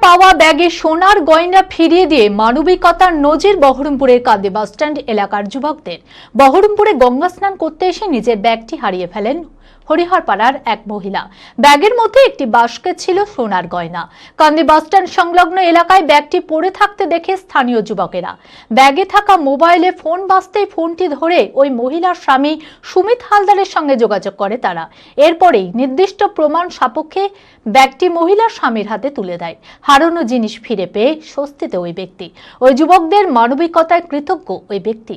পাওয়া ব্যাগে সোনার গয়না ফিরিয়ে দিয়ে মানবিকতার নজির বহরমপুরের কাঁদে বাসস্ট্যান্ড এলাকার যুবকদের। বহরমপুরে গঙ্গা স্নান করতে এসে নিজের ব্যাগটি হারিয়ে ফেলেন হরিহরপাড়ার এক মহিলা। ব্যাগের মধ্যে একটি বাস্কেট ছিল সোনার গয়না। কান্দি বাসস্ট্যান্ড সংলগ্ন এলাকায় ব্যাগটি পড়ে থাকতে দেখে স্থানীয় যুবকেরা। ব্যাগে থাকা মোবাইলে ফোন বাজতেই ফোনটি ধরে ওই মহিলার স্বামী সুমিত হালদারের সঙ্গে যোগাযোগ করে তারা। এরপরেই নির্দিষ্ট প্রমাণ সাপেক্ষে ব্যাগটি মহিলার স্বামীর হাতে তুলে দেয়। হারানো জিনিস ফিরে পেয়ে স্বস্তিতে ওই ব্যক্তি। ওই যুবকদের মানবিকতায় কৃতজ্ঞ ওই ব্যক্তি।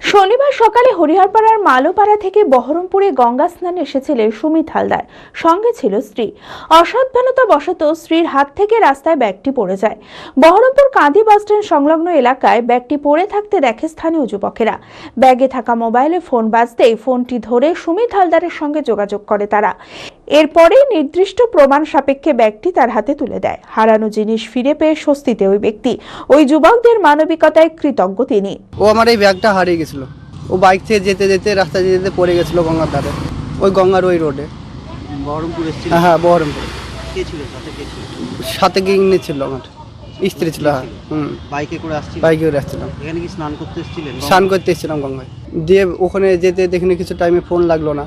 শনিবার সকালে হরিহরপাড়ার মালোপাড়া থেকে বহরমপুরে গঙ্গা স্নানে এসেছিলেন সুমিত হালদার। সঙ্গে ছিল স্ত্রী। অসাবধানতা বশত স্ত্রীর হাত থেকে রাস্তায় ব্যাগটি পড়ে যায়। বহরমপুর কাঁদি বাসস্ট্যান্ড সংলগ্ন এলাকায় ব্যাগটি পড়ে থাকতে দেখে স্থানীয় যুবকেরা। ব্যাগে থাকা মোবাইলে ফোন বাজতেই ফোনটি ধরে সুমিত হালদারের সঙ্গে যোগাযোগ করে তারা। এরপরে নির্দিষ্ট প্রমাণ সাপেক্ষে ব্যাগটি তার হাতে তুলে দেয়। হারানো জিনিস ফিরে পেয়ে স্বস্তিতে ওই ব্যক্তি। ওই যুবকদের মানবিকতায় কৃতজ্ঞ তিনি। ও আমার এই ব্যাগটা হারিয়ে গেছিল। ও বাইক থেকে যেতে যেতে রাস্তা যেতে যেতে পড়ে গেছিল গঙ্গার ধারে। ওই গঙ্গার ওই রোডে। বহরমপুর এসেছিল? হ্যাঁ হ্যাঁ বহরমপুর। কে ছিল? সাথে কে ছিল? সাথে গিয়ে ছিল আমার। স্ত্রী ছিল হ্যাঁ হুম। বাইকে করে আসছিল? বাইকে করে আসছিলাম এখানে কি স্নান করতে এসেছিলেন? স্নান করতে এসেছিলাম গঙ্গায়। দিয়ে ওখানে যেতে দেখিনি কিছু টাইমে ফোন লাগল না।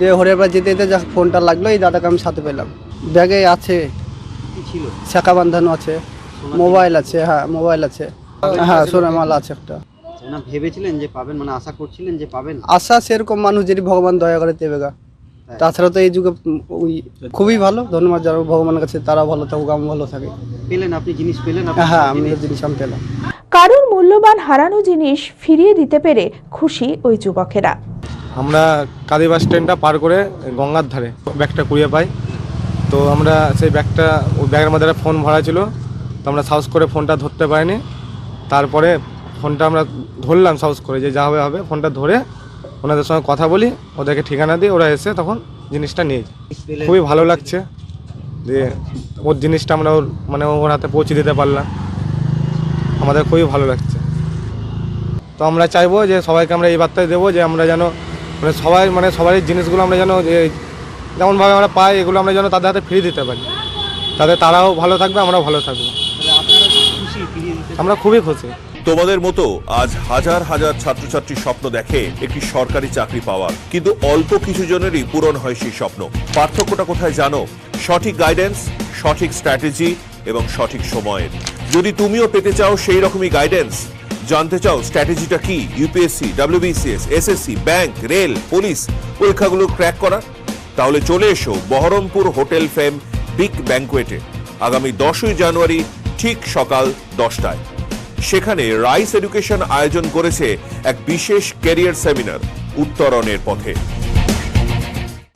দিয়ে হরে এবার যেতে যেতে যা ফোনটা লাগল এই দাদাকে আমি সাথে পেলাম। ব্যাগে আছে ছিল? শাখা বাঁধানো আছে মোবাইল আছে হ্যাঁ মোবাইল আছে। হ্যাঁ সোনা মাল আছে একটা। না ভেবেছিলেন যে পাবেন মানে আশা করছিলেন যে পাবেন? আশা সেরকম মানুষ যদি ভগবান দয়া করে দেবে গা। তাছাড়া তো এই যুগে ওই খুবই ভালো। ধন্যবাদ যারা ভগবানের কাছে তারা ভালো থাকুক আমি ভালো থাকি। পেলেন আপনি জিনিস পেলেন হ্যাঁ আমি জিনিস আমি পেলাম। কারোর মূল্যবান হারানো জিনিস ফিরিয়ে দিতে পেরে খুশি ওই যুবকেরা। আমরা কাদি বাস স্ট্যান্ডটা পার করে গঙ্গার ধারে ব্যাগটা কুড়িয়ে পাই। তো আমরা সেই ব্যাগটা, ওই ব্যাগের মধ্যে ফোন ভরা ছিল। তো আমরা সাহস করে ফোনটা ধরতে পারিনি। তারপরে ফোনটা আমরা ধরলাম সাহস করে যে যা হবে হবে। ফোনটা ধরে ওনাদের সঙ্গে কথা বলি, ওদেরকে ঠিকানা দিই ওরা এসে তখন জিনিসটা নিয়ে। খুবই ভালো লাগছে যে ওর জিনিসটা আমরা ওর মানে ওর হাতে পৌঁছে দিতে পারলাম। আমাদের খুবই ভালো লাগছে। তো আমরা চাইব যে সবাইকে আমরা এই বার্তায় দেবো যে আমরা যেন মানে সবাই মানে সবারই জিনিসগুলো আমরা যেন যেমনভাবে আমরা পাই, এগুলো আমরা যেন তাদের হাতে ফিরিয়ে দিতে পারি। তাতে তারাও ভালো থাকবে, আমরাও ভালো থাকব। আমরা খুবই খুশি। তোমাদের মতো আজ হাজার হাজার ছাত্রছাত্রী স্বপ্ন দেখে একটি সরকারি চাকরি পাওয়ার, কিন্তু অল্প কিছু জনেরই পূরণ হয় সেই স্বপ্ন। পার্থক্যটা কোথায় জানো? সঠিক গাইডেন্স সঠিক স্ট্র্যাটেজি এবং সঠিক সময়ের। যদি তুমিও পেতে চাও সেই রকমই গাইডেন্স জানতে চাও স্ট্র্যাটেজিটা কি? UPSC WBCS SSC bank, rail, police, পরীক্ষাগুলো ক্র্যাক করা? তাহলে চলে এসো বহরমপুর হোটেল ফেম বিগ ব্যাংকুয়েটে। আগামী দশই জানুয়ারি ঠিক সকাল দশটায়। সেখানে রাইস এডুকেশন আয়োজন করেছে এক বিশেষ ক্যারিয়ার সেমিনার, উত্তরণের পথে।